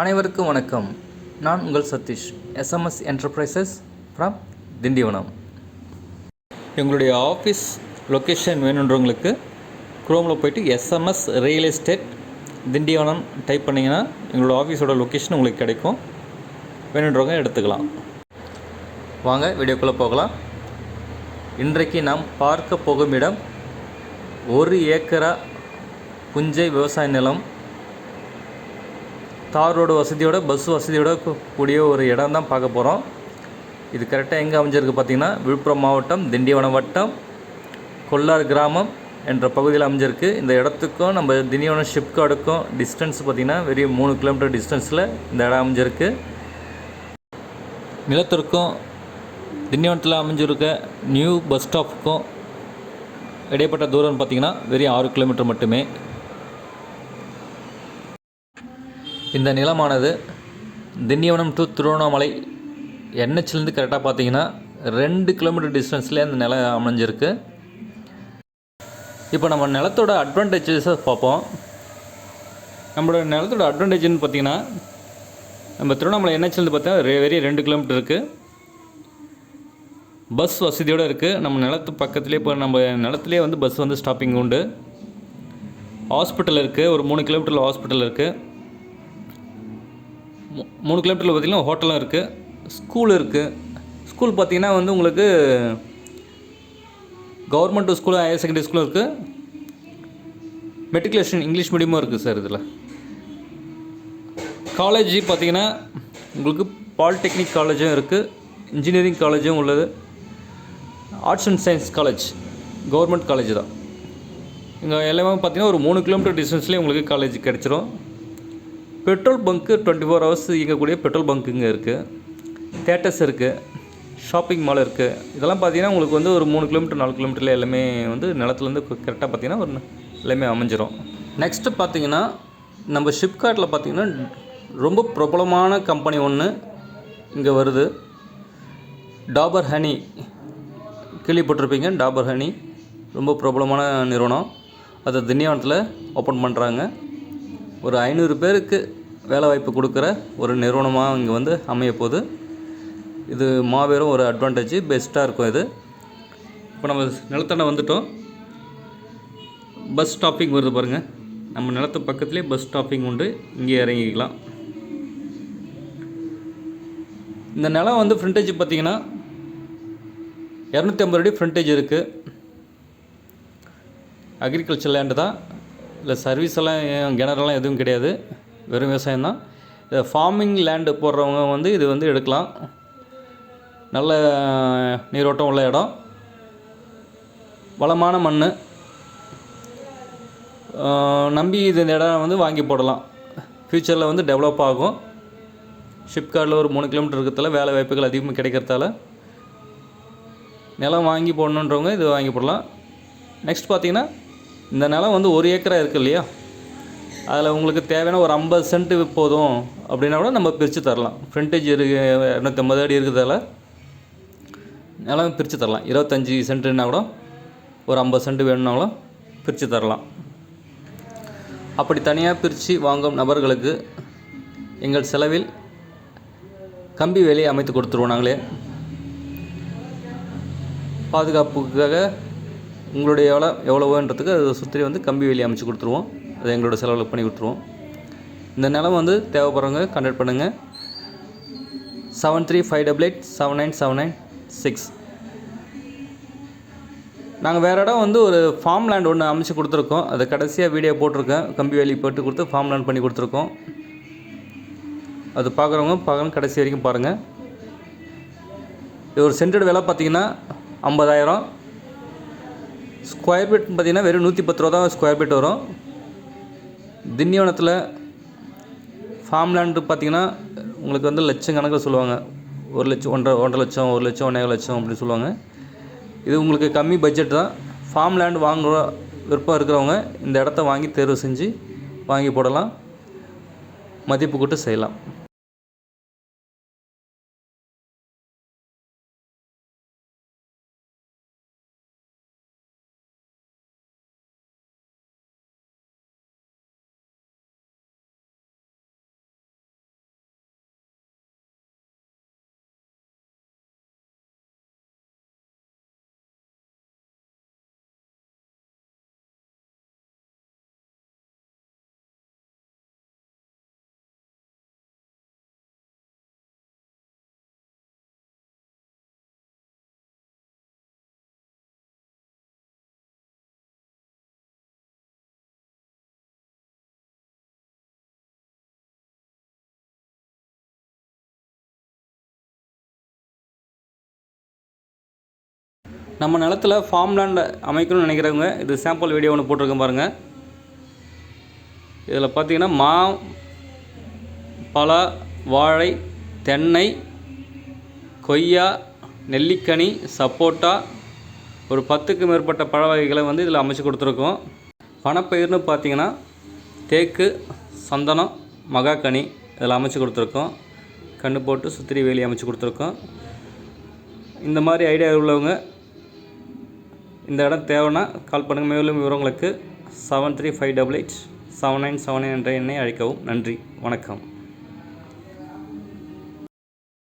அனைவருக்கும் வணக்கம். நான் உங்கள் Satish SMS enterprises from Tindivanam. எங்களுடைய ஆஃபீஸ் லொக்கேஷன் வேணுன்றவங்களுக்கு குரோமில் போயிட்டு SMS real estate Tindivanam type பண்ணிங்கன்னா எங்களோட ஆஃபீஸோட லொக்கேஷன் உங்களுக்கு கிடைக்கும். வேணுன்றவங்க எடுத்துக்கலாம். வாங்க வீடியோக்குள்ளே போகலாம். இன்றைக்கு நாம் பார்க்க போகும் இடம் ஒரு ஏக்கரா புஞ்சை விவசாய நிலம் தார் ரோடு வசதியோட பஸ் வசதியோட கூடிய ஒரு இடம் தான் பார்க்க போகிறோம் இது கரெக்டாக எங்கே அமைஞ்சிருக்கு பார்த்தீங்கன்னா விழுப்புரம் மாவட்டம் திண்டிவனம் வட்டம் கொல்லார் கிராமம் என்ற பகுதியில் அமைஞ்சிருக்கு. இந்த இடத்துக்கும் நம்ம திண்டிவனம் ஷிப்கார்டுக்கும் டிஸ்டன்ஸ் பார்த்திங்கன்னா வெறும் மூணு கிலோமீட்டர் டிஸ்டன்ஸில் இந்த இடம் அமைஞ்சிருக்கு. நிலத்திற்கும் திண்டிவனத்தில் அமைஞ்சிருக்க நியூ பஸ் ஸ்டாப்புக்கும் இடைப்பட்ட தூரம் பார்த்திங்கன்னா வெறும் ஆறு கிலோமீட்டர் மட்டுமே. இந்த நிலமானது திண்டிவனம் டு திருவண்ணாமலை என்ஹெச்லேருந்து கரெக்டாக பார்த்தீங்கன்னா ரெண்டு கிலோமீட்டர் டிஸ்டன்ஸ்லேயே அந்த நிலம் அமைஞ்சிருக்கு. இப்போ நம்ம நிலத்தோட அட்வான்டேஜஸை பார்ப்போம். நம்மளோட நிலத்தோட அட்வான்டேஜ்னு பார்த்தீங்கன்னா நம்ம திருவண்ணாமலை என்ஹெச்லேருந்து பார்த்தா வெறிய ரெண்டு கிலோமீட்டர் இருக்குது பஸ் வசதியோடு இருக்குது நம்ம நிலத்து பக்கத்துலேயே இப்போ நம்ம நிலத்துலேயே வந்து பஸ் வந்து ஸ்டாப்பிங் உண்டு. ஹாஸ்பிட்டல் இருக்குது ஒரு மூணு கிலோமீட்டரில் ஹாஸ்பிட்டல் இருக்குது மூணு கிலோமீட்டரில் பார்த்தீங்கன்னா ஹோட்டலும் இருக்குது ஸ்கூல் இருக்குது ஸ்கூல் பார்த்தீங்கன்னா வந்து உங்களுக்கு கவர்மெண்ட் ஸ்கூல் ஹையர் செகண்டரி ஸ்கூலும் இருக்குது மெட்ரிகுலேஷன் இங்கிலீஷ் மீடியமும் இருக்குது சார் இதில். காலேஜ் பார்த்தீங்கன்னா உங்களுக்கு பாலிடெக்னிக் காலேஜும் இருக்குது இன்ஜினியரிங் காலேஜும் உள்ளது. Arts and science college government college தான். இங்கே எல்லாமே பார்த்தீங்கன்னா ஒரு மூணு கிலோமீட்டர் டிஸ்டன்ஸ்லேயே உங்களுக்கு காலேஜ் கிடச்சிரும். Petrol bunk twenty four hours இயங்கக்கூடிய பெட்ரோல் பங்க்குங்க இங்கே இருக்குது தேட்டர்ஸ் இருக்குது ஷாப்பிங் மால் இருக்குது இதெல்லாம் பார்த்தீங்கன்னா உங்களுக்கு வந்து ஒரு மூணு கிலோமீட்டர் நாலு கிலோமீட்டரில் எல்லாமே வந்து நிலத்துலேருந்து கரெக்டாக பார்த்தீங்கன்னா ஒரு எல்லாமே அமைஞ்சிரும். நெக்ஸ்ட்டு பார்த்தீங்கன்னா நம்ம ஷிப்கார்ட்டில் பார்த்தீங்கன்னா ரொம்ப பிரபலமான கம்பெனி ஒன்று இங்கே வருது. டாபர் ஹனி கேள்விப்பட்டிருப்பீங்க? டாபர் ஹனி ரொம்ப பிரபலமான நிறுவனம். அதை திண்டிவனத்தில் ஓப்பன் பண்ணுறாங்க ஒரு ஐநூறு பேருக்கு வேலை வாய்ப்பு கொடுக்குற ஒரு நிறுவனமாக இங்கே வந்து அமைய போகுது. இது மாபெரும் ஒரு அட்வான்டேஜ் பெஸ்ட்டாக இருக்கும் இது. இப்போ நம்ம நிலத்தண்ட வந்துட்டோம். பஸ் ஸ்டாப்பிங் வருது பாருங்கள் நம்ம நிலத்து பக்கத்துலேயே பஸ் ஸ்டாப்பிங் உண்டு. இங்கே இறங்கிக்கலாம். இந்த நிலம் வந்து ஃப்ரண்டேஜ் பார்த்தீங்கன்னா இரநூத்தி ஐம்பது அடி ஃப்ரண்டேஜ் இருக்குது அக்ரிகல்ச்சர் லேண்டு தான். இல்லை சர்வீஸ் எல்லாம் கிணறுலாம் எதுவும் கிடையாது. வெறும் விவசாயம் தான். இதை ஃபார்மிங் லேண்டு போடுறவங்க வந்து இது வந்து எடுக்கலாம். நல்ல நீரோட்டம் உள்ள இடம். வளமான மண் நம்பி இது இந்த இடம் வந்து வாங்கி போடலாம். ஃப்யூச்சரில் வந்து டெவலப் ஆகும். ஷிப்கார்டில் ஒரு மூணு கிலோமீட்டர் இருக்கிறதால வேலை வாய்ப்புகள் அதிகமாக கிடைக்கிறதால நிலம் வாங்கி போடணுன்றவங்க இது வாங்கி போடலாம். நெக்ஸ்ட் பார்த்திங்கன்னா இந்த நிலம் வந்து ஒரு ஏக்கரா இருக்குது இல்லையா? அதில் உங்களுக்கு தேவையான ஒரு ஐம்பது சென்ட் போதும் அப்படின்னா கூட நம்ம பிரித்து தரலாம். ஃப்ரண்டேஜ் இருக்கு இரநூத்தம்பது அடி இருக்கிறதால நிலம் பிரித்து தரலாம். இருபத்தஞ்சி சென்ட்னா கூட ஒரு ஐம்பது சென்ட் வேணும்னா கூட பிரித்து தரலாம். அப்படி தனியாக பிரித்து வாங்கும் நபர்களுக்கு எங்கள் செலவில் கம்பி வேலையை அமைத்து கொடுத்துருவோம் நாங்களே. பாதுகாப்புக்காக உங்களுடைய எவ்வளோ எவ்வளவோன்றதுக்கு அதை சுற்றி வந்து கம்பி வேலி அமைச்சு கொடுத்துருவோம். அதை எங்களோட செலவில் பண்ணி கொடுத்துருவோம். இந்த நிலம் வந்து தேவைப்படுறவங்க கண்டக்ட் பண்ணுங்கள் seven three five double eight seven nine seven nine six நாங்கள் வேறு இடம் வந்து ஒரு ஃபார்ம் லேண்ட் ஒன்று அமைச்சு கொடுத்துருக்கோம். அதை கடைசியாக வீடியோ போட்டிருக்கேன். கம்பி வேலி போட்டு கொடுத்து ஃபார்ம் லேண்ட் பண்ணி கொடுத்துருக்கோம். அது பார்க்குறவங்க பார்க்கணும் கடைசி வரைக்கும் பாருங்கள் இது ஒரு சென்டட் விலை பார்த்தீங்கன்னா ஐம்பதாயிரம். ஸ்கொயர் ஃபீட் பார்த்தீங்கன்னா வெறும் நூற்றி பத்து ரூபா தான் ஸ்கொயர் ஃபீட் வரும். திண்டிவனத்தில் ஃபார்ம் லேண்டு பார்த்தீங்கன்னா உங்களுக்கு வந்து லட்சம் கணக்கில் சொல்லுவாங்க. ஒரு லட்சம் ஒன்றரை ஒன்றரை லட்சம் ஒரு லட்சம் ஒன்றே லட்சம் அப்படின்னு சொல்லுவாங்க. இது உங்களுக்கு கம்மி பட்ஜெட் தான். ஃபார்ம் லேண்ட் வாங்குற விருப்பம் இருக்கிறவங்க இந்த இடத்த வாங்கி தேர்வு செஞ்சு வாங்கி போடலாம். மதிப்பு கூட்டு செய்யலாம். நம்ம நிலத்துல ஃபார்ம் லேண்ட் அமைக்கணும்னு நினைக்கிறவங்க இது சாம்பிள் வீடியோ ஒன்று போட்டிருக்கேன் பாருங்கள் இதில் பார்த்தீங்கன்னா மா பலா வாழை தென்னை கொய்யா நெல்லிக்கனி சப்போட்டா ஒரு பத்துக்கு மேற்பட்ட பழ வகைகளை வந்து இதில் அமைச்சு கொடுத்துருக்கோம். பணப்பயிர்னு பார்த்தீங்கன்னா தேக்கு சந்தனம் மகாக்கனி இதில் அமைச்சு கொடுத்துருக்கோம். கன்று போட்டு சுத்திரி வேலி அமைச்சு கொடுத்துருக்கோம். இந்த மாதிரி ஐடியா உள்ளவங்க இந்த இடம் தேவைன்னா கால் பண்ணுங்கள் மேலும் விவரங்களுக்கு seven three five double eight seven nine seven nine என்ற எண்ணை அழைக்கவும். நன்றி. வணக்கம்.